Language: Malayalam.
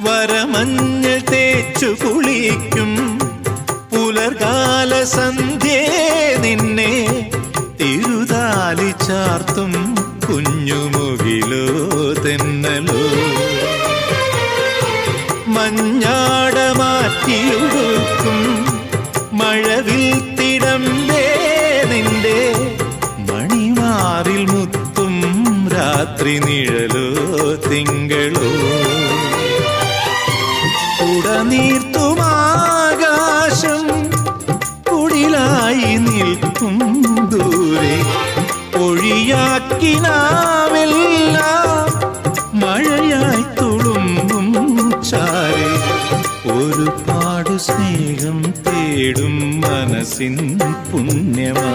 വരമഞ്ഞൾ തേച്ചു കുളിക്കും. പുലർകാല സന്ധ്യേ നിന്നെ തിരുതാലി ചാർത്തും കുഞ്ഞുമുകിലോ തെന്നലോ. മഞ്ഞാട മാറ്റിയൊടുക്കും മഴവിൽ തിടമ്പേ നിന്റെ മണിമാറിൽ മുത്തും രാത്രി നിഴലോ തിങ്കളോ. ഉടനീർത്തുമാകാശം കുടിലായി നിൽക്കും ദൂരെ. ഒഴിയാക്കിനാവില്ല മഴയായി തുളുമ്പും ചാരെ. ഒരുപാട് സ്നേഹം തേടും മനസ്സിൻ പുണ്യമാ.